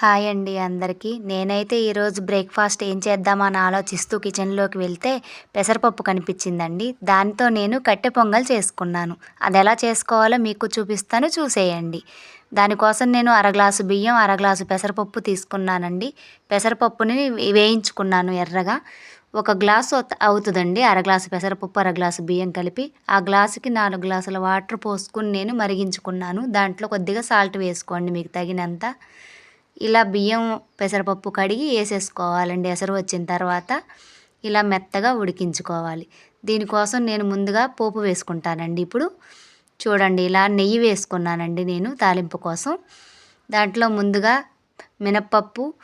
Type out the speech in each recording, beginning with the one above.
Hi అండి అందరికీ. నేనైతే ఈరోజు బ్రేక్ఫాస్ట్ ఏం చేద్దామని ఆలోచిస్తూ కిచెన్లోకి వెళ్తే పెసరపప్పు కనిపించిందండి. దానితో నేను కట్టె పొంగల్ చేసుకున్నాను. అది ఎలా చేసుకోవాలో మీకు చూపిస్తాను చూసేయండి. దానికోసం నేను అర గ్లాసు బియ్యం అర గ్లాసు పెసరపప్పు తీసుకున్నానండి. పెసరపప్పుని వేయించుకున్నాను ఎర్రగా. ఒక గ్లాసు అవుతుందండి. అర గ్లాసు పెసరపప్పు అర గ్లాసు బియ్యం కలిపి ఆ గ్లాసుకి నాలుగు గ్లాసుల వాటర్ పోసుకుని నేను మరిగించుకున్నాను. దాంట్లో కొద్దిగా సాల్ట్ వేసుకోండి మీకు తగినంత. ఇలా బియ్యం పెసరపప్పు కడిగి వేసేసుకోవాలండి ఎసరు వచ్చిన తర్వాత. ఇలా మెత్తగా ఉడికించుకోవాలి. దీనికోసం నేను ముందుగా పోపు వేసుకుంటానండి ఇప్పుడు. చూడండి ఇలా నెయ్యి వేసుకున్నానండి నేను తాలింపు కోసం. దాంట్లో ముందుగా మినప్పప్పు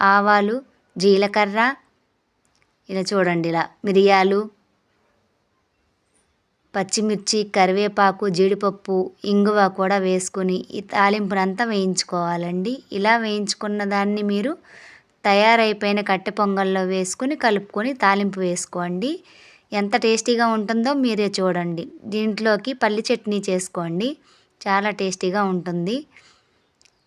ఆవాలు జీలకర్ర ఇలా చూడండి ఇలా మిరియాలు పచ్చిమిర్చి కరివేపాకు జీడిపప్పు ఇంగువ కూడా వేసుకొని ఈ తాలింపునంతా వేయించుకోవాలండి. ఇలా వేయించుకున్న దాన్ని మీరు తయారైపోయిన కట్టె పొంగల్లో వేసుకుని కలుపుకొని తాలింపు వేసుకోండి. ఎంత టేస్టీగా ఉంటుందో మీరే చూడండి. దీంట్లోకి పల్లి చట్నీ చేసుకోండి. చాలా టేస్టీగా ఉంటుంది.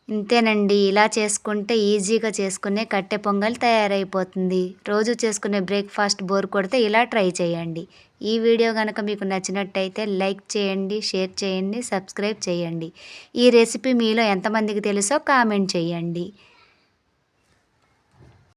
ఇంతేనండి ఇలా చేసుకుంటే ఈజీగా చేసుకునే కట్టె పొంగల్ తయారైపోతుంది. రోజు చేసుకునే బ్రేక్ఫాస్ట్ బోర్ కొడితే ఇలా ట్రై చేయండి. ఈ వీడియో కనుక మీకు నచ్చినట్టయితే లైక్ చేయండి షేర్ చేయండి సబ్స్క్రైబ్ చేయండి. ఈ రెసిపీ మీలో ఎంతమందికి తెలుసో కామెంట్ చేయండి.